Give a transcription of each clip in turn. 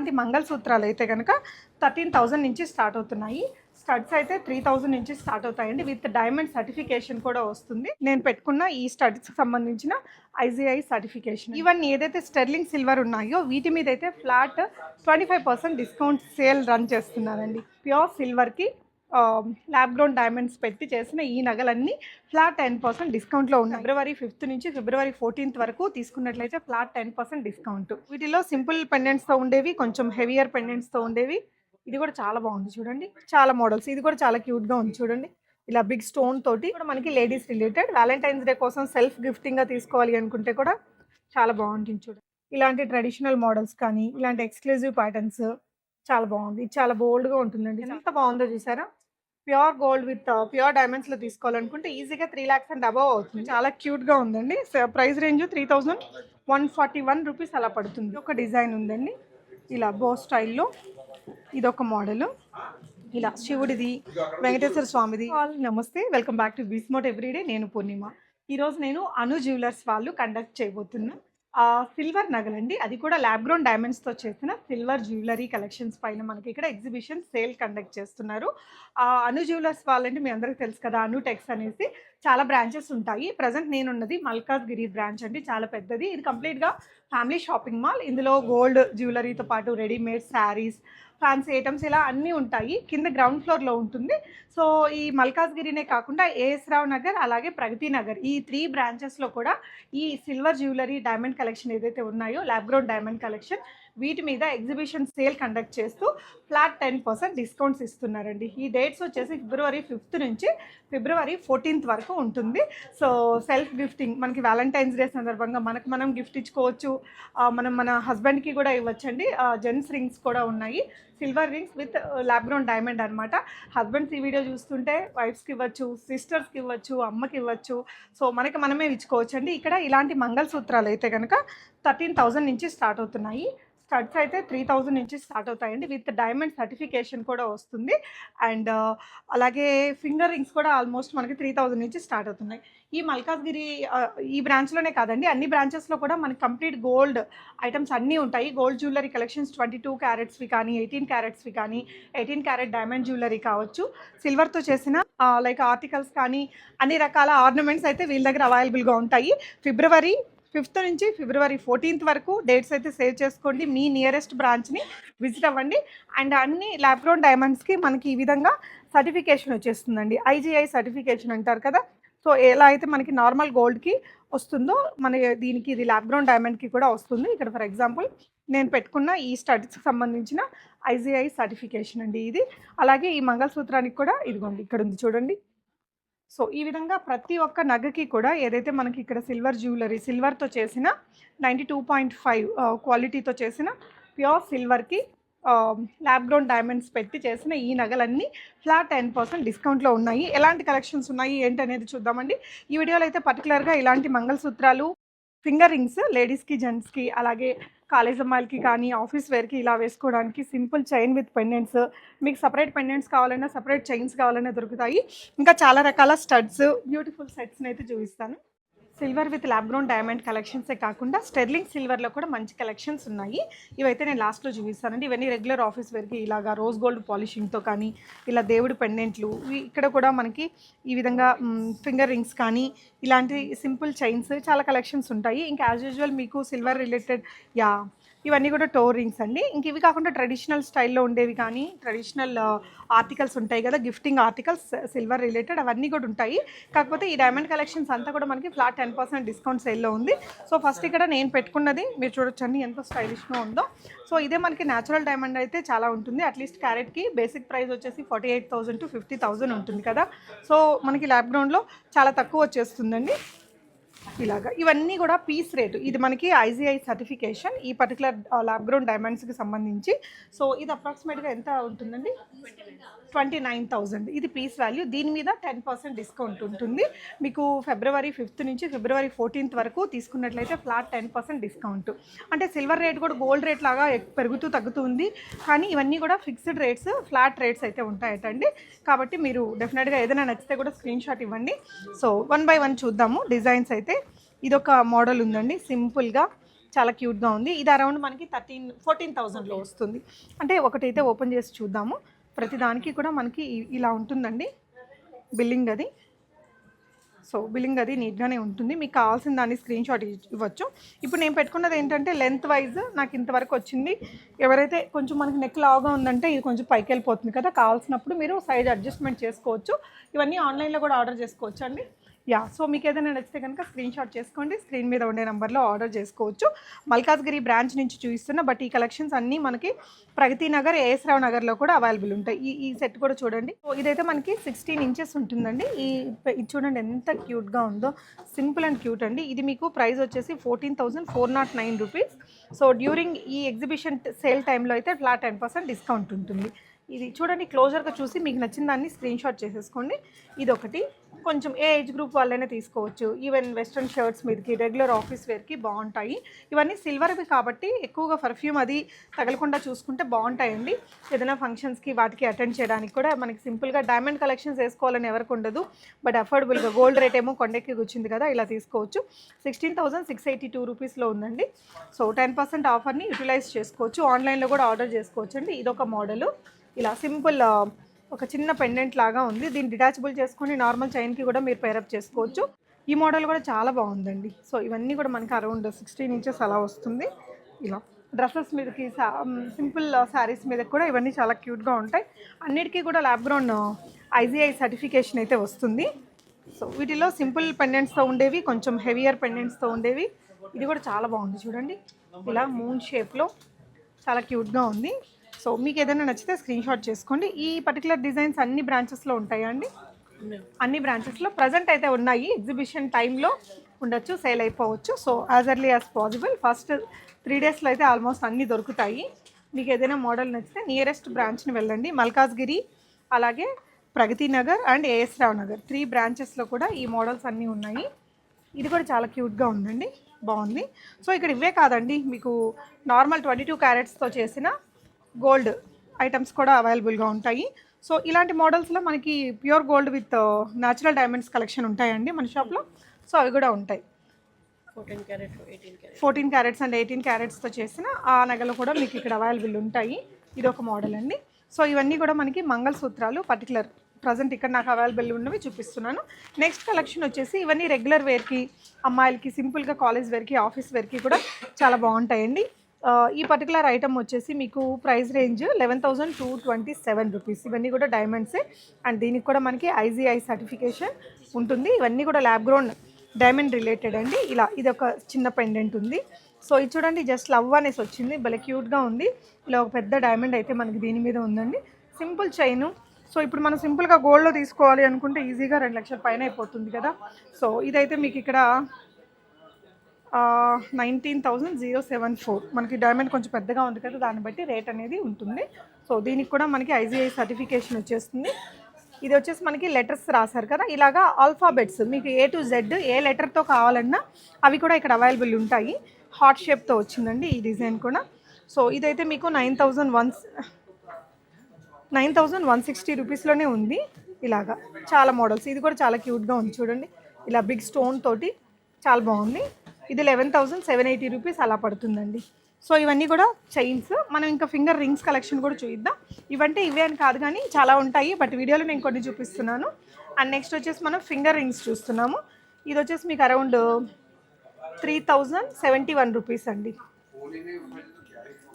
అలాంటి మంగళసూత్రాలు అయితే కనుక థర్టీన్ థౌజండ్ నుంచి స్టార్ట్ అవుతున్నాయి. స్టడ్స్ అయితే త్రీ థౌజండ్ నుంచి స్టార్ట్ అవుతాయండి. విత్ డైమండ్ సర్టిఫికేషన్ కూడా వస్తుంది. నేను పెట్టుకున్న ఈ స్టడ్స్కి సంబంధించిన ఐజీఐ సర్టిఫికేషన్. ఇవన్నీ ఏదైతే స్టెర్లింగ్ సిల్వర్ ఉన్నాయో వీటి మీద అయితే flat twenty five percent discount sale run చేస్తున్నారండి. ప్యూర్ సిల్వర్కి ల్యాబ్ గ్రౌండ్ డైమండ్స్ పెట్టి చేసిన ఈ నగలన్నీ ఫ్లాట్ టెన్ పర్సెంట్ డిస్కౌంట్లో ఉన్నాయి ఫిబ్రవరి ఫిఫ్త్ నుంచి ఫిబ్రవరి ఫోర్టీన్త్ వరకు తీసుకున్నట్లయితే ఫ్లాట్ టెన్ పర్సెంట్ డిస్కౌంట్ వీటిలో సింపుల్ పెండెంట్స్తో ఉండేవి కొంచెం హెవియర్ పెండెంట్స్తో ఉండేవి. ఇది కూడా చాలా బాగుంది చూడండి. చాలా మోడల్స్ ఇది కూడా చాలా క్యూట్గా ఉంది చూడండి. ఇలా బిగ్ స్టోన్ తోటి కూడా మనకి లేడీస్ రిలేటెడ్ వ్యాలంటైన్స్ డే కోసం సెల్ఫ్ గిఫ్టింగ్గా తీసుకోవాలి అనుకుంటే కూడా చాలా బాగుంటుంది చూడండి. ఇలాంటి ట్రెడిషనల్ మోడల్స్ కానీ ఇలాంటి ఎక్స్క్లూజివ్ ప్యాటర్న్స్ చాలా బాగుంది. ఇది చాలా బోల్డ్గా ఉంటుందండి. ఎంత బాగుందో చూసారా? Pure gold with uh, pure డైమండ్స్లో తీసుకోవాలనుకుంటే ఈజీగా త్రీ ల్యాక్స్ అండ్ అబవ్ అవుతుంది. చాలా క్యూట్గా ఉందండి. Price range three thousand one forty one rupees అలా పడుతుంది. ఒక డిజైన్ ఉందండి. ఇలా బో స్టైల్లో ఇదొక మోడల్. ఇలా శివుడిది వెంకటేశ్వర స్వామిది. నమస్తే. వెల్కమ్ బ్యాక్ టు బిస్మోట్ ఎవ్రీడే నేను పూర్ణిమ. ఈరోజు నేను అను జ్యువెలర్స్ వాళ్ళు కండక్ట్ చేయబోతున్నాను సిల్వర్ నగలండి. అది కూడా ల్యాబ్ గ్రౌండ్ డైమండ్స్తో చేసిన సిల్వర్ జ్యువెలరీ కలెక్షన్స్ పైన మనకి ఇక్కడ ఎగ్జిబిషన్ సేల్ కండక్ట్ చేస్తున్నారు. అను జ్యువెలర్స్ వాళ్ళంటే మీ అందరికీ తెలుసు కదా అను టెక్స్ అనేసి. చాలా బ్రాంచెస్ ఉంటాయి. ప్రజెంట్ నేనున్నది మల్కాజ్గిరి బ్రాంచ్ అండి. చాలా పెద్దది. ఇది కంప్లీట్గా ఫ్యామిలీ షాపింగ్ మాల్. ఇందులో గోల్డ్ జ్యువెలరీతో పాటు రెడీమేడ్ శారీస్ ఫ్యాన్సీ ఐటమ్స్ ఇలా అన్నీ ఉంటాయి. కింద గ్రౌండ్ ఫ్లోర్లో ఉంటుంది. సో ఈ మల్కాజ్గిరినే కాకుండా ఏఎస్ రావు నగర్ అలాగే ప్రగతి నగర్ ఈ త్రీ బ్రాంచెస్లో కూడా ఈ సిల్వర్ జ్యువెలరీ డైమండ్ కలెక్షన్ ఏదైతే ఉన్నాయో ల్యాబ్ గ్రౌండ్ డైమండ్ కలెక్షన్ వీటి మీద ఎగ్జిబిషన్ సేల్ కండక్ట్ చేస్తూ ఫ్లాట్ టెన్ పర్సెంట్ డిస్కౌంట్స్ ఇస్తున్నారండి. ఈ డేట్స్ వచ్చేసి ఫిబ్రవరి ఫిఫ్త్ నుంచి ఫిబ్రవరి ఫోర్టీన్త్ వరకు ఉంటుంది. సో సెల్ఫ్ గిఫ్టింగ్ మనకి వ్యాలంటైన్స్ డే సందర్భంగా మనకు మనం గిఫ్ట్ ఇచ్చుకోవచ్చు. మనం మన హస్బెండ్కి కూడా ఇవ్వచ్చండి. జెంట్స్ రింగ్స్ కూడా ఉన్నాయి. Silver rings with lab ground diamond అనమాట హస్బెండ్స్ ఈ వీడియో చూస్తుంటే వైఫ్స్కి ఇవ్వచ్చు సిస్టర్స్కి ఇవ్వచ్చు అమ్మకి ఇవ్వచ్చు. సో మనకి మనమే ఇచ్చుకోవచ్చు అండి ఇక్కడ ఇలాంటి మంగళసూత్రాలు అయితే కనుక థర్టీన్ థౌజండ్ నుంచి స్టార్ట్ అవుతున్నాయి. స్టడ్స్ అయితే త్రీ థౌజండ్ నుంచి స్టార్ట్ అవుతాయండి. విత్ డైమండ్ సర్టిఫికేషన్ కూడా వస్తుంది. అండ్ అలాగే ఫింగర్ రింగ్స్ కూడా ఆల్మోస్ట్ మనకి త్రీ థౌజండ్ నుంచి స్టార్ట్ అవుతున్నాయి. ఈ మల్కాజ్గిరి ఈ బ్రాంచ్లోనే కాదండి అన్ని బ్రాంచెస్లో కూడా మనకి కంప్లీట్ గోల్డ్ ఐటమ్స్ అన్నీ ఉంటాయి. Gold jewellery collections twenty two క్యారెట్స్వి కానీ ఎయిటీన్ క్యారెట్స్వి కానీ ఎయిటీన్ క్యారెట్ డైమండ్ జ్యువెలరీ కావచ్చు. సిల్వర్తో చేసిన లైక్ ఆర్టికల్స్ కానీ అన్ని రకాల ఆర్నమెంట్స్ అయితే వీళ్ళ దగ్గర అవైలబుల్గా ఉంటాయి. ఫిబ్రవరి ఫిఫ్త్ నుంచి ఫిబ్రవరి ఫోర్టీన్త్ వరకు డేట్స్ అయితే సేవ్ చేసుకోండి. మీ నియరెస్ట్ బ్రాంచ్ని విజిట్ అవ్వండి. అండ్ అన్ని ల్యాబ్ గ్రౌండ్ డైమండ్స్కి మనకి ఈ విధంగా సర్టిఫికేషన్ వచ్చేస్తుందండి. ఐజీఐ సర్టిఫికేషన్ అంటారు కదా. సో ఎలా అయితే మనకి నార్మల్ గోల్డ్కి వస్తుందో మన దీనికి ఇది ల్యాబ్ గ్రౌండ్ డైమండ్కి కూడా వస్తుంది. ఇక్కడ ఫర్ ఎగ్జాంపుల్ నేను పెట్టుకున్న ఈ స్టడీస్కి సంబంధించిన ఐజీఐ సర్టిఫికేషన్ అండి ఇది. అలాగే ఈ మంగళసూత్రానికి కూడా ఇదిగోండి ఇక్కడ ఉంది చూడండి. సో ఈ విధంగా ప్రతి ఒక్క నగకి కూడా ఏదైతే మనకి ఇక్కడ సిల్వర్ జ్యువెలరీ సిల్వర్తో చేసిన నైంటీ టూ పాయింట్ ఫైవ్ క్వాలిటీతో చేసిన ప్యూర్ సిల్వర్కి ల్యాబ్ గ్రౌండ్ డైమండ్స్ పెట్టి చేసిన ఈ నగలన్నీ ఫ్లాట్ టెన్ పర్సెంట్ డిస్కౌంట్లో ఉన్నాయి. ఎలాంటి కలెక్షన్స్ ఉన్నాయి? ఏంటి అనేది చూద్దామండి. ఈ వీడియోలో అయితే పర్టికులర్గా ఇలాంటి మంగళసూత్రాలు ఫింగర్ రింగ్స్ లేడీస్కి జెంట్స్కి అలాగే కాలేజ్ అమ్మాయిలకి కానీ ఆఫీస్ వేర్కి ఇలా వేసుకోవడానికి సింపుల్ చైన్ విత్ పెండెంట్స్. మీకు సపరేట్ పెండెంట్స్ కావాలన్నా సపరేట్ చైన్స్ కావాలన్నా దొరుకుతాయి. ఇంకా చాలా రకాల స్టడ్స్ బ్యూటిఫుల్ సెట్స్ని అయితే చూపిస్తాను. Silver with lab grown diamond కలెక్షన్సే కాకుండా స్టెర్లింగ్ సిల్వర్లో కూడా మంచి కలెక్షన్స్ ఉన్నాయి. ఇవైతే నేను లాస్ట్లో చూపిస్తానండి. ఇవన్నీ రెగ్యులర్ ఆఫీస్ వేర్కి ఇలాగా రోజ్ గోల్డ్ పాలిషింగ్తో కానీ ఇలా దేవుడు పెండెంట్లు ఇవి ఇక్కడ కూడా మనకి ఈ విధంగా ఫింగర్ రింగ్స్ కానీ ఇలాంటి సింపుల్ చైన్స్ చాలా కలెక్షన్స్ ఉంటాయి. ఇంకా యాజ్ యూజువల్ మీకు సిల్వర్ రిలేటెడ్ యా ఇవన్నీ కూడా టోర్ రింగ్స్ అండి. ఇంక ఇవి కాకుండా ట్రెడిషనల్ స్టైల్లో ఉండేవి కానీ ట్రెడిషనల్ ఆర్టికల్స్ ఉంటాయి కదా గిఫ్టింగ్ ఆర్టికల్స్ సిల్వర్ రిలేటెడ్ అవన్నీ కూడా ఉంటాయి. కాకపోతే ఈ డైమండ్ కలెక్షన్స్ అంతా కూడా మనకి ఫ్లాట్ టెన్ పర్సెంట్ డిస్కౌంట్ సేల్లో ఉంది. సో ఫస్ట్ ఇక్కడ నేను పెట్టుకున్నది మీరు చూడొచ్చండి ఎంత స్టైలిష్గా ఉందో. సో ఇదే మనకి న్యాచురల్ డైమండ్ అయితే చాలా ఉంటుంది. అట్లీస్ట్ క్యారెట్కి బేసిక్ ప్రైస్ వచ్చేసి forty eight thousand to fifty thousand ఉంటుంది కదా. సో మనకి ల్యాబ్ చాలా తక్కువ వచ్చేస్తుందండి. ఇలాగా. ఇవన్నీ కూడా పీస్ రేటు. ఇది మనకి ఐజీఐ సర్టిఫికేషన్ ఈ పర్టికులర్ ల్యాబ్ గ్రౌండ్ డైమండ్స్కి సంబంధించి. సో ఇది అప్రాక్సిమేట్గా ఎంత ఉంటుందండి? ట్వంటీ నైన్ థౌజండ్ ఇది పీస్ వాల్యూ. దీని మీద టెన్ పర్సెంట్ డిస్కౌంట్ ఉంటుంది. మీకు ఫిబ్రవరి ఫిఫ్త్ నుంచి ఫిబ్రవరి ఫోర్టీన్త్ వరకు తీసుకున్నట్లయితే ఫ్లాట్ టెన్ పర్సెంట్ డిస్కౌంట్ అంటే సిల్వర్ రేట్ కూడా గోల్డ్ రేట్ లాగా పెరుగుతూ తగ్గుతూ ఉంది. కానీ ఇవన్నీ కూడా ఫిక్స్డ్ రేట్స్ ఫ్లాట్ రేట్స్ అయితే ఉంటాయటండి. కాబట్టి మీరు డెఫినెట్గా ఏదైనా నచ్చితే కూడా స్క్రీన్ షాట్ ఇవ్వండి. సో వన్ బై వన్ చూద్దాము. డిజైన్స్ అయితే ఇదొక మోడల్ ఉందండి. సింపుల్గా చాలా క్యూట్గా ఉంది. ఇది అరౌండ్ మనకి థర్టీన్ ఫోర్టీన్ థౌజండ్లో వస్తుంది. అంటే ఒకటైతే ఓపెన్ చేసి చూద్దాము. ప్రతిదానికి కూడా మనకి ఇలా ఉంటుందండి. బిల్లింగ్ అది. సో బిల్లింగ్ అది నీట్గానే ఉంటుంది. మీకు కావాల్సిన దాన్ని స్క్రీన్ షాట్ ఇవ్వచ్చు. ఇప్పుడు నేను పెట్టుకున్నది ఏంటంటే లెంత్ వైజ్ నాకు ఇంతవరకు వచ్చింది. ఎవరైతే కొంచెం మనకి నెక్ లావుగా ఉందంటే ఇది కొంచెం పైకి వెళ్ళిపోతుంది కదా. కావాల్సినప్పుడు మీరు సైజ్ అడ్జస్ట్మెంట్ చేసుకోవచ్చు. ఇవన్నీ ఆన్లైన్లో కూడా ఆర్డర్ చేసుకోవచ్చు అండి యా సో మీకు ఏదైనా నచ్చితే కనుక స్క్రీన్ షాట్ చేసుకోండి. స్క్రీన్ మీద ఉండే నెంబర్లో ఆర్డర్ చేసుకోవచ్చు. మల్కాజ్గిరి బ్రాంచ్ నుంచి చూపిస్తున్న బట్ ఈ కలెక్షన్స్ అన్నీ మనకి ప్రగతి నగర్ ఏఎస్రావ్ నగర్లో కూడా అవైలబుల్ ఉంటాయి. ఈ ఈ సెట్ కూడా చూడండి. సో ఇదైతే మనకి సిక్స్టీన్ ఇంచెస్ ఉంటుందండి. ఈ ఇది చూడండి ఎంత క్యూట్గా ఉందో. సింపుల్ అండ్ క్యూట్ అండి. ఇది మీకు ప్రైస్ వచ్చేసి fourteen thousand four nought nine rupees so during ఈ ఎగ్జిబిషన్ సేల్ టైంలో అయితే ఫ్లాట్ టెన్ పర్సెంట్ డిస్కౌంట్ ఉంటుంది. ఇది చూడండి క్లోజర్గా చూసి మీకు నచ్చిన దాన్ని స్క్రీన్ షాట్ చేసేసుకోండి. ఇది ఒకటి కొంచెం ఏ ఏజ్ గ్రూప్ వాళ్ళైనా తీసుకోవచ్చు. ఈవెన్ వెస్ట్రన్ షర్ట్స్ మీదకి రెగ్యులర్ ఆఫీస్ వేర్కి బాగుంటాయి. ఇవన్నీ సిల్వర్వి కాబట్టి ఎక్కువగా పర్ఫ్యూమ్ అది తగలకుండా చూసుకుంటే బాగుంటాయండి. ఏదైనా ఫంక్షన్స్కి వాటికి అటెండ్ చేయడానికి కూడా మనకి సింపుల్గా డైమండ్ కలెక్షన్స్ వేసుకోవాలని ఎవరికి ఉండదు. బట్ అఫోర్డబుల్గా గోల్డ్ రేట్ ఏమో కొండెక్కి కూర్చుంది కదా ఇలా తీసుకోవచ్చు. Sixteen thousand six eighty two రూపీస్లో ఉందండి. సో టెన్ పర్సెంట్ ఆఫర్ని యూటిలైజ్ చేసుకోవచ్చు. ఆన్లైన్లో కూడా ఆర్డర్ చేసుకోవచ్చు అండి ఇదొక మోడలు ఇలా సింపుల్ ఒక చిన్న పెండెంట్ లాగా ఉంది. దీన్ని డిటాచబుల్ చేసుకొని నార్మల్ చైన్కి కూడా మీరు పేరప్ చేసుకోవచ్చు. ఈ మోడల్ కూడా చాలా బాగుందండి. సో ఇవన్నీ కూడా మనకి అరౌండ్ సిక్స్టీన్ ఇంచెస్ అలా వస్తుంది. ఇలా డ్రెస్సెస్ మీదకి సింపుల్ శారీస్ మీద కూడా ఇవన్నీ చాలా క్యూట్గా ఉంటాయి. అన్నిటికీ కూడా ల్యాబ్ గ్రౌండ్ ఐజీఐ సర్టిఫికేషన్ అయితే వస్తుంది. సో వీటిలో సింపుల్ పెండెంట్స్తో ఉండేవి కొంచెం హెవియర్ పెండెంట్స్తో ఉండేవి. ఇది కూడా చాలా బాగుంది చూడండి. ఇలా మూన్ షేప్లో చాలా క్యూట్గా ఉంది. సో మీకు ఏదైనా నచ్చితే స్క్రీన్ షాట్ చేసుకోండి. ఈ పర్టికులర్ డిజైన్స్ అన్ని బ్రాంచెస్లో ఉంటాయా అండి అన్ని బ్రాంచెస్లో ప్రజెంట్ అయితే ఉన్నాయి. ఎగ్జిబిషన్ టైంలో ఉండొచ్చు సేల్ అయిపోవచ్చు. So as early as possible first three డేస్లో అయితే ఆల్మోస్ట్ అన్నీ దొరుకుతాయి. మీకు ఏదైనా మోడల్ నచ్చితే నియరెస్ట్ బ్రాంచ్ని వెళ్ళండి. మల్కాజ్గిరి అలాగే Pragathi Nagar and AS Rao Nagar three బ్రాంచెస్లో కూడా ఈ మోడల్స్ అన్నీ ఉన్నాయి. ఇది కూడా చాలా క్యూట్గా ఉందండి. బాగుంది. సో ఇక్కడ ఇవే కాదండి. మీకు నార్మల్ ట్వంటీ టూ క్యారెట్స్తో చేసిన గోల్డ్ ఐటమ్స్ కూడా అవైలబుల్గా ఉంటాయి. సో ఇలాంటి మోడల్స్లో మనకి pure gold with natural diamonds collection ఉంటాయండి మన షాప్లో. సో అవి కూడా ఉంటాయి. Fourteen carat fourteen carats and eighteen క్యారెట్స్తో చేసిన ఆ నగలు కూడా మీకు ఇక్కడ అవైలబుల్ ఉంటాయి. ఇది ఒక మోడల్ అండి. సో ఇవన్నీ కూడా మనకి మంగళసూత్రాలు పర్టికులర్ ప్రజెంట్ ఇక్కడ నాకు అవైలబుల్ ఉన్నవి చూపిస్తున్నాను. నెక్స్ట్ కలెక్షన్ వచ్చేసి ఇవన్నీ రెగ్యులర్ వేర్కి అమ్మాయిలకి సింపుల్గా కాలేజ్ వేర్కి ఆఫీస్ వేర్కి కూడా చాలా బాగుంటాయండి. ఈ పర్టికులర్ ఐటమ్ వచ్చేసి మీకు price range eleven thousand two twenty seven rupees ఇవన్నీ కూడా డైమండ్సే అండ్ దీనికి కూడా మనకి ఐజీఐ సర్టిఫికేషన్ ఉంటుంది. ఇవన్నీ కూడా ల్యాబ్ గ్రౌండ్ డైమండ్ రిలేటెడ్ అండి. ఇలా ఇది ఒక చిన్న పెండెంట్ ఉంది. సో ఇది చూడండి జస్ట్ లవ్ అనేసి వచ్చింది. భలే క్యూట్గా ఉంది. ఇలా ఒక పెద్ద డైమండ్ అయితే మనకి దీని మీద ఉందండి. సింపుల్ చైను సో ఇప్పుడు మనం సింపుల్గా గోల్డ్లో తీసుకోవాలి అనుకుంటే ఈజీగా రెండు లక్షల పైన అయిపోతుంది కదా. సో ఇదైతే మీకు ఇక్కడ nineteen thousand zero seven four మనకి డైమండ్ కొంచెం పెద్దగా ఉంది కదా దాన్ని బట్టి రేట్ అనేది ఉంటుంది. సో దీనికి కూడా మనకి ఐజీఐ సర్టిఫికేషన్ వచ్చేస్తుంది. ఇది వచ్చేసి మనకి లెటర్స్ రాశారు కదా ఇలాగా ఆల్ఫాబెట్స్ మీకు ఏ టు జెడ్ ఏ లెటర్తో కావాలన్నా అవి కూడా ఇక్కడ అవైలబుల్ ఉంటాయి. హార్ట్ షేప్తో వచ్చిందండి ఈ డిజైన్ కూడా. సో ఇదైతే మీకు nine thousand one nine thousand one sixty రూపీస్లోనే ఉంది ఇలాగా. చాలా మోడల్స్ ఇది కూడా చాలా క్యూట్గా ఉంది చూడండి. ఇలా బిగ్ స్టోన్ తోటి చాలా బాగుంది. ఇది eleven thousand seven eighty rupees అలా పడుతుందండి. సో ఇవన్నీ కూడా చైన్స్. మనం ఇంకా ఫింగర్ రింగ్స్ కలెక్షన్ కూడా చూద్దాం ఇవంటే ఇవే అని కాదు కానీ చాలా ఉంటాయి బట్ వీడియోలో నేను కొన్ని చూపిస్తున్నాను. అండ్ నెక్స్ట్ వచ్చేసి మనం ఫింగర్ రింగ్స్ చూస్తున్నాము. ఇది వచ్చేసి మీకు around three thousand seventy one rupees అండి.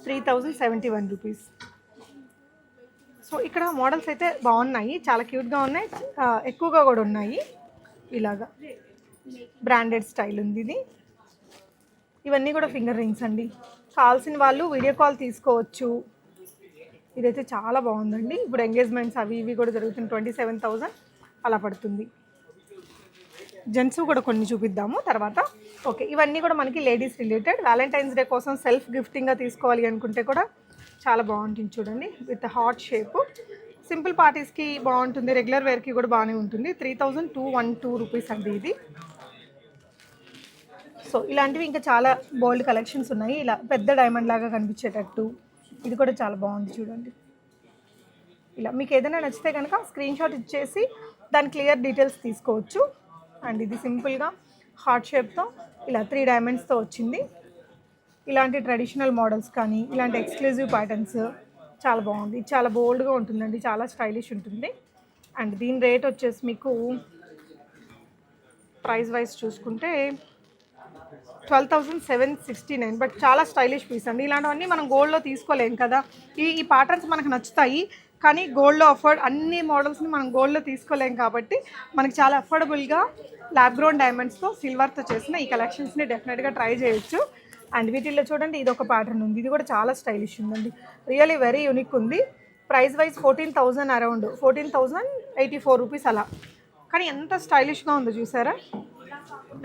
Three thousand seventy one rupees so ఇక్కడ మోడల్స్ అయితే బాగున్నాయి చాలా క్యూట్గా ఉన్నాయి ఎక్కువగా కూడా ఉన్నాయి. ఇలాగా. బ్రాండెడ్ స్టైల్ ఉంది ఇది. ఇవన్నీ కూడా ఫింగర్ రింగ్స్ అండి. కావాల్సిన వాళ్ళు వీడియో కాల్ తీసుకోవచ్చు. ఇదైతే చాలా బాగుందండి. ఇప్పుడు ఎంగేజ్మెంట్స్ అవి ఇవి కూడా జరుగుతుంది. ట్వంటీ సెవెన్ థౌజండ్ అలా పడుతుంది. జెంట్స్ కూడా కొన్ని చూపిద్దాము తర్వాత. ఓకే ఇవన్నీ కూడా మనకి లేడీస్ రిలేటెడ్. వ్యాలంటైన్స్ డే కోసం సెల్ఫ్ గిఫ్టింగ్గా తీసుకోవాలి అనుకుంటే కూడా చాలా బాగుంటుంది చూడండి. With hot shape. సింపుల్ పార్టీస్కి బాగుంటుంది. రెగ్యులర్ వేర్కి కూడా బాగానే ఉంటుంది. Three thousand two one two rupees అండి ఇది. సో ఇలాంటివి ఇంకా చాలా బోల్డ్ కలెక్షన్స్ ఉన్నాయి. ఇలా పెద్ద డైమండ్ లాగా కనిపించేటట్టు. ఇది కూడా చాలా బాగుంది చూడండి. ఇలా మీకు ఏదైనా నచ్చితే కనుక స్క్రీన్ షాట్ ఇచ్చేసి దాని క్లియర్ డీటెయిల్స్ తీసుకోవచ్చు. అండ్ ఇది సింపుల్గా హార్ట్ షేప్తో ఇలా త్రీ డైమండ్స్తో వచ్చింది. ఇలాంటి ట్రెడిషనల్ మోడల్స్ కానీ ఇలాంటి ఎక్స్క్లూజివ్ ప్యాటర్న్స్ చాలా బాగుంది. చాలా బోల్డ్గా ఉంటుందండి. చాలా స్టైలిష్ ఉంటుంది. అండ్ దీని రేట్ వచ్చేసి మీకు ప్రైస్ వైజ్ చూసుకుంటే twelve thousand seven sixty nine but చాలా స్టైలిష్ పీస్ అండి. ఇలాంటివన్నీ మనం గోల్డ్లో తీసుకోలేం కదా. ఈ ఈ ప్యాటర్న్స్ మనకు నచ్చుతాయి కానీ గోల్డ్లో అఫోర్డ్ అన్ని మోడల్స్ని మనం గోల్డ్లో తీసుకోలేం కాబట్టి మనకి చాలా అఫోర్డబుల్గా ల్యాబ్ డైమండ్స్తో సిల్వర్తో చేసిన ఈ కలెక్షన్స్ని డెఫినెట్గా ట్రై చేయొచ్చు. అండ్ వీటిల్లో చూడండి ఇది ఒక ప్యాటర్న్ ఉంది. ఇది కూడా చాలా స్టైలిష్ ఉందండి. రియలీ వెరీ యూనిక్ ఉంది. Price wise fourteen thousand around fourteen thousand eighty four rupees అలా. కానీ ఎంత స్టైలిష్గా ఉందో చూసారా?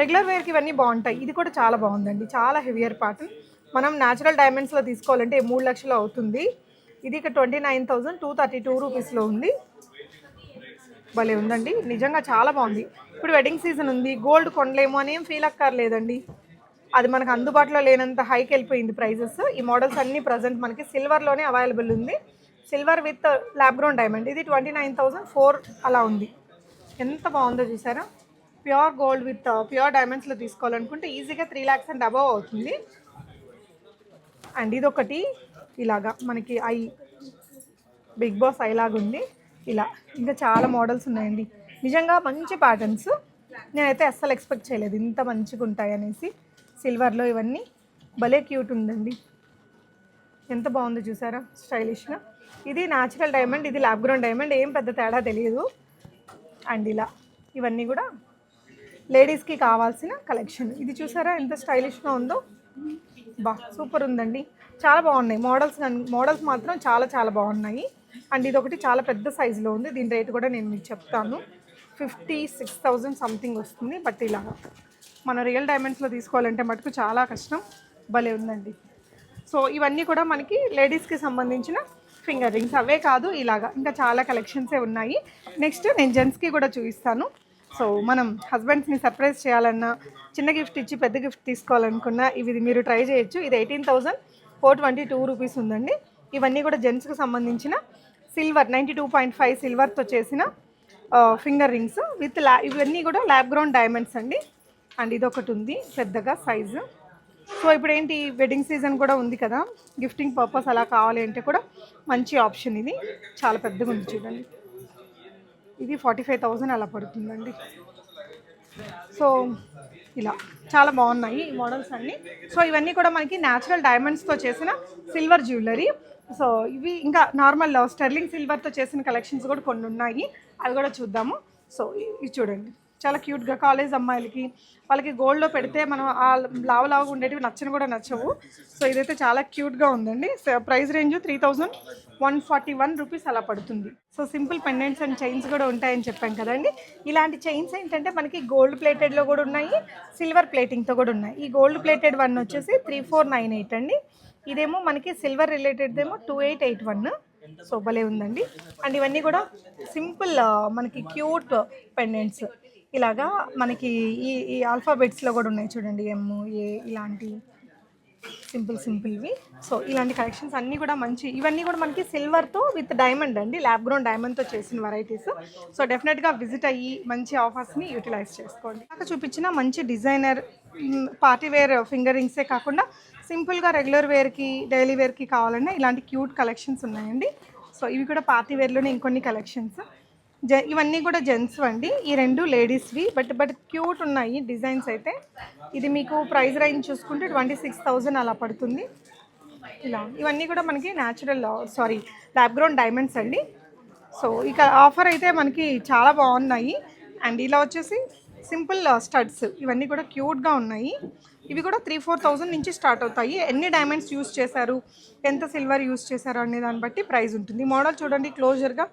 రెగ్యులర్ వేర్కి ఇవన్నీ బాగుంటాయి. ఇది కూడా చాలా బాగుందండి. చాలా హెవియర్ ప్యాటర్న్ మనం న్యాచురల్ డైమండ్స్లో తీసుకోవాలంటే మూడు లక్షలు అవుతుంది. ఇది ఇక twenty nine thousand two thirty two రూపీస్లో ఉంది. భలే ఉందండి. నిజంగా చాలా బాగుంది. ఇప్పుడు వెడ్డింగ్ సీజన్ ఉంది. గోల్డ్ కొనలేము అని ఏం ఫీల్ అక్కర్లేదండి. అది మనకు అందుబాటులో లేనంత హైకి వెళ్ళిపోయింది ప్రైజెస్ ఈ మోడల్స్ అన్నీ ప్రజెంట్ మనకి సిల్వర్లోనే అవైలబుల్ ఉంది. Silver with lab grown diamond ఇది ట్వంటీ నైన్ థౌజండ్ ఫోర్ అలా ఉంది. ఎంత బాగుందో చూసారా? Pure gold with uh, pure డైమండ్స్లో తీసుకోవాలనుకుంటే ఈజీగా త్రీ ల్యాక్స్ అండ్ అబవ్ అవుతుంది. అండ్ ఇదొకటి ఇలాగా మనకి ఐ బిగ్ బాస్ ఐలాగా ఉంది. ఇలా ఇంకా చాలా మోడల్స్ ఉన్నాయండి. నిజంగా మంచి ప్యాటర్న్స్ నేనైతే అస్సలు ఎక్స్పెక్ట్ చేయలేదు ఇంత మంచిగా ఉంటాయి అనేసి. సిల్వర్లో ఇవన్నీ భలే క్యూట్ ఉందండి. ఎంత బాగుందో చూసారా? స్టైలిష్గా ఇది న్యాచురల్ డైమండ్ ఇది ల్యాబ్ గ్రౌండ్ డైమండ్ ఏం పెద్ద తేడా తెలియదు. అండ్ ఇలా ఇవన్నీ కూడా లేడీస్కి కావాల్సిన కలెక్షన్. ఇది చూసారా? ఎంత స్టైలిష్గా ఉందో. బా సూపర్ ఉందండి. చాలా బాగున్నాయి. మోడల్స్ మోడల్స్ మాత్రం చాలా చాలా బాగున్నాయి. అండ్ ఇది ఒకటి చాలా పెద్ద సైజులో ఉంది. దీని రేటు కూడా నేను మీకు చెప్తాను. ఫిఫ్టీ సిక్స్ థౌజండ్ సంథింగ్ వస్తుంది. బట్ ఇలా మన రియల్ డైమండ్స్లో తీసుకోవాలంటే మటుకు చాలా కష్టం. భలే ఉందండి. సో ఇవన్నీ కూడా మనకి లేడీస్కి సంబంధించిన ఫింగర్ రింగ్స్. అవే కాదు ఇలాగా. ఇంకా చాలా కలెక్షన్సే ఉన్నాయి. నెక్స్ట్ నేను జెంట్స్కి కూడా చూపిస్తాను. సో మనం హస్బెండ్స్ని సర్ప్రైజ్ చేయాలన్నా చిన్న గిఫ్ట్ ఇచ్చి పెద్ద గిఫ్ట్ తీసుకోవాలనుకున్నా ఇవి మీరు ట్రై చేయొచ్చు. ఇది eighteen thousand four twenty two rupees ఉందండి. ఇవన్నీ కూడా జెంట్స్కి సంబంధించిన silver ninety two point five సిల్వర్తో చేసిన ఫింగర్ రింగ్స్ విత్ ల్యా ఇవన్నీ కూడా ల్యాబ్ గ్రౌండ్ డైమండ్స్ అండి. అండ్ ఇది ఒకటి ఉంది పెద్దగా సైజు. సో ఇప్పుడు ఏంటి వెడ్డింగ్ సీజన్ కూడా ఉంది కదా. గిఫ్టింగ్ పర్పస్ అలా కావాలి అంటే కూడా మంచి ఆప్షన్ ఇది. చాలా పెద్దగా ఉంది చూడండి. ఇది ఫార్టీ ఫైవ్ థౌజండ్ అలా పడుతుందండి. సో ఇలా చాలా బాగున్నాయి ఈ మోడల్స్ అన్నీ. సో ఇవన్నీ కూడా మనకి న్యాచురల్ డైమండ్స్తో చేసిన సిల్వర్ జ్యువెలరీ. సో ఇవి ఇంకా నార్మల్ స్టెర్లింగ్ సిల్వర్తో చేసిన కలెక్షన్స్ కూడా కొన్ని ఉన్నాయి. అవి కూడా చూద్దాము. సో ఇవి చూడండి. చాలా క్యూట్గా కాలేజ్ అమ్మాయిలకి వాళ్ళకి గోల్డ్లో పెడితే మనం ఆ లావు లావుగా ఉండేటివి నచ్చని కూడా నచ్చవు. సో ఇదైతే చాలా క్యూట్గా ఉందండి. Price range three thousand one forty one rupees అలా పడుతుంది. So simple pendants and chains కూడా ఉంటాయని చెప్పాం కదండి. ఇలాంటి చైన్స్ ఏంటంటే మనకి గోల్డ్ ప్లేటెడ్లో కూడా ఉన్నాయి సిల్వర్ ప్లేటింగ్తో కూడా ఉన్నాయి. ఈ గోల్డ్ ప్లేటెడ్ వన్ వచ్చేసి త్రీ ఫోర్ నైన్ ఎయిట్ అండి. ఇదేమో మనకి సిల్వర్ రిలేటెడ్ ఏమో two eight eight one so భలే ఉందండి. అండ్ ఇవన్నీ కూడా సింపుల్ మనకి క్యూట్ పెండెంట్స్ ఇలాగా మనకి ఈ ఈ ఆల్ఫాబెట్స్లో కూడా ఉన్నాయి చూడండి ఎమ్ ఏ ఇలాంటి సింపుల్ సింపుల్వి సో ఇలాంటి కలెక్షన్స్ అన్నీ కూడా మంచి ఇవన్నీ కూడా మనకి సిల్వర్తో విత్ డైమండ్ అండి ల్యాబ్ గ్రౌండ్ డైమండ్తో చేసిన వెరైటీస్ సో డెఫినెట్గా విజిట్ అయ్యి మంచి ఆఫర్స్ని యూటిలైజ్ చేసుకోండి. నాకు చూపించిన మంచి డిజైనర్ పార్టీ వేర్ ఫింగర్ రింగ్సే కాకుండా సింపుల్గా రెగ్యులర్ వేర్కి డైలీ వేర్కి కావాలన్నా ఇలాంటి క్యూట్ కలెక్షన్స్ ఉన్నాయండి. సో ఇవి కూడా పార్టీ వేర్లోనే ఇంకొన్ని కలెక్షన్స్ జె ఇవన్నీ కూడా జెంట్స్ అండి ఈ రెండు లేడీస్వి బట్ బట్ క్యూట్ ఉన్నాయి డిజైన్స్ అయితే. ఇది మీకు ప్రైస్ రేంజ్ చూసుకుంటే ట్వంటీ సిక్స్ థౌజండ్ అలా పడుతుంది. ఇలా ఇవన్నీ కూడా మనకి natural sorry lab grown diamonds అండి. సో ఇక ఆఫర్ అయితే మనకి చాలా బాగున్నాయి. అండ్ ఇలా వచ్చేసి సింపుల్ uh, స్టడ్స్ ఇవన్నీ కూడా క్యూట్గా ఉన్నాయి. ఇవి కూడా త్రీ ఫోర్ థౌజండ్ నుంచి స్టార్ట్ అవుతాయి. ఎన్ని డైమండ్స్ యూస్ చేశారు? ఎంత సిల్వర్ యూస్ చేశారు? అనే దాన్ని బట్టి ప్రైస్ ఉంటుంది. మోడల్ చూడండి క్లోజర్గా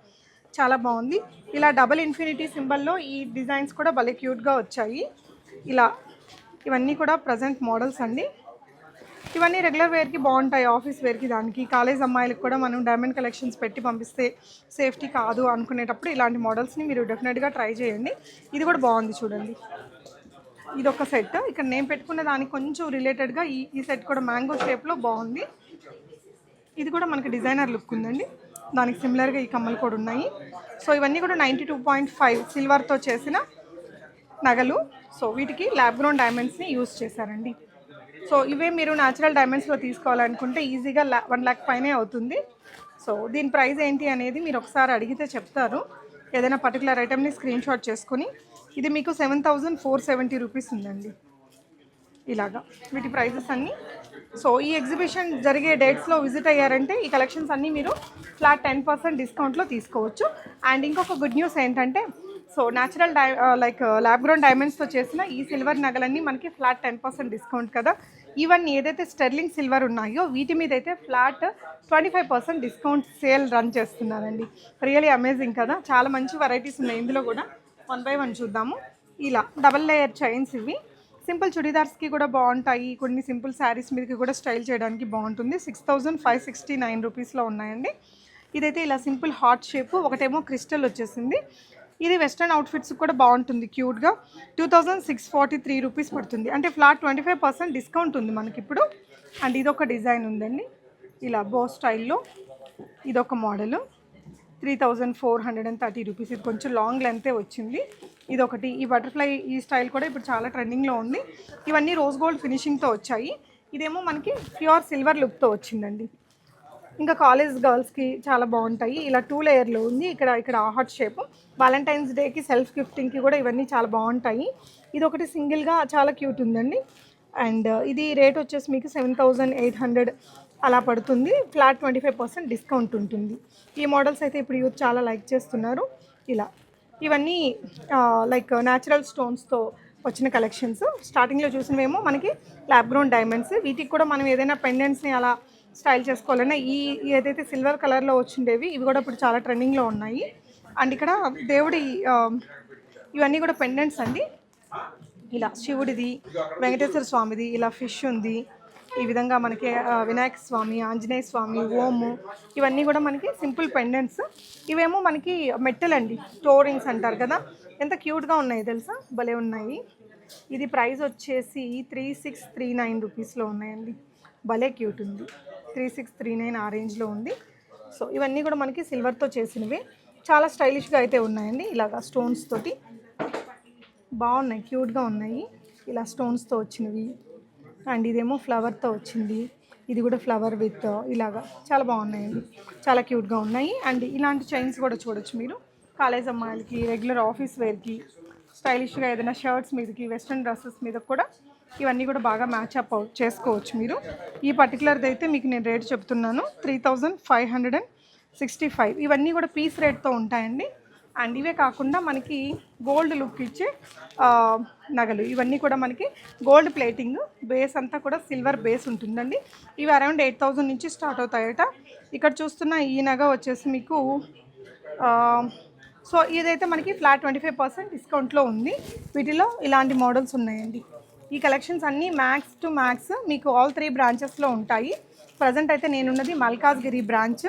చాలా బాగుంది. ఇలా డబల్ ఇన్ఫినిటీ సింబల్లో ఈ డిజైన్స్ కూడా భలే క్యూట్గా వచ్చాయి. ఇలా ఇవన్నీ కూడా ప్రజెంట్ మోడల్స్ అండి. ఇవన్నీ రెగ్యులర్ వేర్కి బాగుంటాయి ఆఫీస్ వేర్కి దానికి. కాలేజ్ అమ్మాయిలకు కూడా మనం డైమండ్ కలెక్షన్స్ పెట్టి పంపిస్తే సేఫ్టీ కాదు అనుకునేటప్పుడు ఇలాంటి మోడల్స్ని మీరు డెఫినెట్గా ట్రై చేయండి. ఇది కూడా బాగుంది చూడండి. ఇది ఒక సెట్. ఇక్కడ నేను పెట్టుకున్న దానికి కొంచెం రిలేటెడ్గా ఈ ఈ సెట్ కూడా మ్యాంగో షేప్లో బాగుంది. ఇది కూడా మనకి డిజైనర్ లుక్ ఉందండి. దానికి సిమిలర్గా ఈ కమ్మలు కూడా ఉన్నాయి. సో ఇవన్నీ కూడా నైంటీ టూ పాయింట్ ఫైవ్ సిల్వర్తో చేసిన నగలు. సో వీటికి ల్యాబ్ గ్రౌండ్ డైమండ్స్ని యూజ్ చేశారండి. సో ఇవే మీరు న్యాచురల్ డైమండ్స్లో తీసుకోవాలనుకుంటే ఈజీగా వన్ ల్యాక్ పైనే అవుతుంది. సో దీని ప్రైస్ ఏంటి అనేది మీరు ఒకసారి అడిగితే చెప్తారు. ఏదైనా పర్టికులర్ ఐటెమ్ని స్క్రీన్ షాట్ చేసుకొని ఇది మీకు seven thousand four seventy rupees ఉందండి. ఇలాగా. వీటి ప్రైజెస్ అన్నీ సో ఈ ఎగ్జిబిషన్ జరిగే డేట్స్లో విజిట్ అయ్యారంటే ఈ కలెక్షన్స్ అన్నీ మీరు ఫ్లాట్ టెన్ పర్సెంట్ డిస్కౌంట్లో తీసుకోవచ్చు. అండ్ ఇంకొక గుడ్ న్యూస్ ఏంటంటే సో న్యాచురల్ డై లైక్ ల్యాబ్ గ్రౌండ్ డైమండ్స్తో చేసిన ఈ సిల్వర్ నగలన్నీ మనకి ఫ్లాట్ టెన్ పర్సెంట్ డిస్కౌంట్ కదా. ఈవెన్ ఏదైతే స్టెర్లింగ్ సిల్వర్ ఉన్నాయో వీటి మీద అయితే flat twenty five percent discount sale run చేస్తున్నారండి. రియలీ అమేజింగ్ కదా. చాలా మంచి వెరైటీస్ ఉన్నాయి. ఇందులో కూడా వన్ బై వన్ చూద్దాము. ఇలా డబల్ లేయర్ చైన్స్ ఇవి. సింపుల్ చుడీదార్స్కి కూడా బాగుంటాయి. కొన్ని సింపుల్ శారీస్ మీదకి కూడా స్టైల్ చేయడానికి బాగుంటుంది. Six thousand five sixty nine రూపీస్లో ఉన్నాయండి. ఇదైతే ఇలా సింపుల్ హార్ట్ షేప్ ఒకటేమో క్రిస్టల్ వచ్చేసింది. ఇది వెస్ట్రన్ అవుట్ఫిట్స్ కూడా బాగుంటుంది క్యూట్గా. Two thousand six forty three rupees పడుతుంది. అంటే flat twenty five percent discount ఉంది మనకి ఇప్పుడు. అండ్ ఇదొక డిజైన్ ఉందండి. ఇలా బో స్టైల్లో ఇదొక model. Three thousand four hundred and thirty rupees. ఇది కొంచెం లాంగ్ లెంతే వచ్చింది. ఇది ఒకటి ఈ బటర్ఫ్లై ఈ స్టైల్ కూడా ఇప్పుడు చాలా ట్రెండింగ్లో ఉంది. ఇవన్నీ రోజ్ గోల్డ్ ఫినిషింగ్తో వచ్చాయి. ఇదేమో మనకి ప్యూర్ సిల్వర్ లుక్తో వచ్చిందండి. ఇంకా కాలేజ్ గర్ల్స్కి చాలా బాగుంటాయి. ఇలా టూ లేయర్లో ఉంది. ఇక్కడ ఇక్కడ హాట్ షేప్. వాలంటైన్స్ డేకి సెల్ఫ్ గిఫ్టింగ్కి కూడా ఇవన్నీ చాలా బాగుంటాయి. ఇది ఒకటి సింగిల్గా చాలా క్యూట్ ఉందండి. అండ్ ఇది రేట్ వచ్చేసి మీకు సెవెన్ థౌజండ్ ఎయిట్ హండ్రెడ్ అలా పడుతుంది. Flat twenty five percent discount ఉంటుంది. ఈ మోడల్స్ అయితే ఇప్పుడు యూత్ చాలా లైక్ చేస్తున్నారు. ఇలా. ఇవన్నీ లైక్ న్యాచురల్ స్టోన్స్తో వచ్చిన కలెక్షన్స్ స్టార్టింగ్లో చూసినవేమో మనకి ల్యాబ్ గ్రౌండ్ డైమండ్స్ వీటికి కూడా మనం ఏదైనా పెండెంట్స్ని అలా స్టైల్ చేసుకోవాలన్నా ఈ ఏదైతే సిల్వర్ కలర్లో వచ్చిండేవి ఇవి కూడా ఇప్పుడు చాలా ట్రెండింగ్లో ఉన్నాయి. అండ్ ఇక్కడ దేవుడి ఇవన్నీ కూడా పెండెంట్స్ అండి. ఇలా శివుడిది వెంకటేశ్వర స్వామిది ఇలా ఫిష్ ఉంది. ఈ విధంగా మనకి వినాయక స్వామి ఆంజనేయ స్వామి ఓము ఇవన్నీ కూడా మనకి సింపుల్ పెండెంట్స్. ఇవేమో మనకి మెట్టలండి టోరింగ్స్ అంటారు కదా. ఎంత క్యూట్గా ఉన్నాయి తెలుసా? భలే ఉన్నాయి. ఇది ప్రైస్ వచ్చేసి త్రీ సిక్స్ త్రీ నైన్ రూపీస్లో ఉన్నాయండి. భలే క్యూట్ ఉంది. త్రీ సిక్స్ త్రీ నైన్ ఆ రేంజ్లో ఉంది. సో ఇవన్నీ కూడా మనకి సిల్వర్తో చేసినవి. చాలా స్టైలిష్గా అయితే ఉన్నాయండి ఇలాగా స్టోన్స్ తోటి. బాగున్నాయి క్యూట్గా ఉన్నాయి. ఇలా స్టోన్స్తో వచ్చినవి. అండ్ ఇదేమో ఫ్లవర్తో వచ్చింది. ఇది కూడా ఫ్లవర్ విత్ ఇలాగా చాలా బాగున్నాయండి చాలా క్యూట్గా ఉన్నాయి. అండ్ ఇలాంటి చైన్స్ కూడా చూడొచ్చు మీరు. కాలేజ్ అమ్మాయిలకి రెగ్యులర్ ఆఫీస్ వేర్కి స్టైలిష్గా ఏదైనా షర్ట్స్ మీదకి వెస్ట్రన్ డ్రెస్సెస్ మీద కూడా ఇవన్నీ కూడా బాగా మ్యాచ్ అప్ చేసుకోవచ్చు మీరు. ఈ పర్టికులర్ది అయితే మీకు నేను రేట్ చెప్తున్నాను. Three thousand five hundred and sixty five ఇవన్నీ కూడా పీస్ రేట్తో ఉంటాయండి. అండ్ ఇవే కాకుండా మనకి గోల్డ్ లుక్ ఇచ్చే నగలు. ఇవన్నీ కూడా మనకి గోల్డ్ ప్లేటింగ్ బేస్ అంతా కూడా సిల్వర్ బేస్ ఉంటుందండి. ఇవి అరౌండ్ ఎయిట్ థౌజండ్ నుంచి స్టార్ట్ అవుతాయట. ఇక్కడ చూస్తున్న ఈ నగ వచ్చేసి మీకు సో ఇదైతే మనకి ఫ్లాట్ ట్వంటీ ఫైవ్ పర్సెంట్ డిస్కౌంట్లో ఉంది. వీటిలో ఇలాంటి మోడల్స్ ఉన్నాయండి. ఈ కలెక్షన్స్ అన్నీ మ్యాక్స్ టు మ్యాక్స్ మీకు ఆల్ త్రీ బ్రాంచెస్లో ఉంటాయి. ప్రజెంట్ అయితే నేనున్నది Malkajgiri branch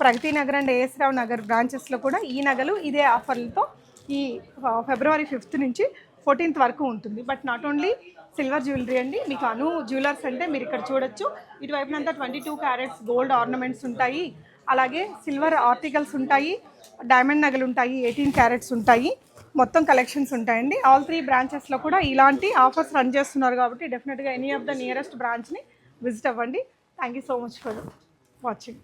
Pragathi Nagar and A S Rao Nagar బ్రాంచెస్లో కూడా ఈ నగలు ఇదే ఆఫర్లతో ఈ ఫిబ్రవరి ఫిఫ్త్ నుంచి ఫోర్టీన్త్ వరకు ఉంటుంది. But not only silver jewellery అండి మీకు అను జ్యువెలర్స్ అంటే మీరు ఇక్కడ చూడొచ్చు. ఇటువైపునంతా twenty two carats gold ornaments ఉంటాయి. అలాగే సిల్వర్ ఆర్టికల్స్ ఉంటాయి. డైమండ్ నగలు ఉంటాయి ఎయిటీన్ క్యారెట్స్ ఉంటాయి. మొత్తం కలెక్షన్స్ ఉంటాయండి. ఆల్ త్రీ బ్రాంచెస్లో కూడా ఇలాంటి ఆఫర్స్ రన్ చేస్తున్నారు కాబట్టి డెఫినెట్గా ఎనీ ఆఫ్ ద నియరెస్ట్ బ్రాంచ్ని విజిట్ అవ్వండి. Thank you so much for watching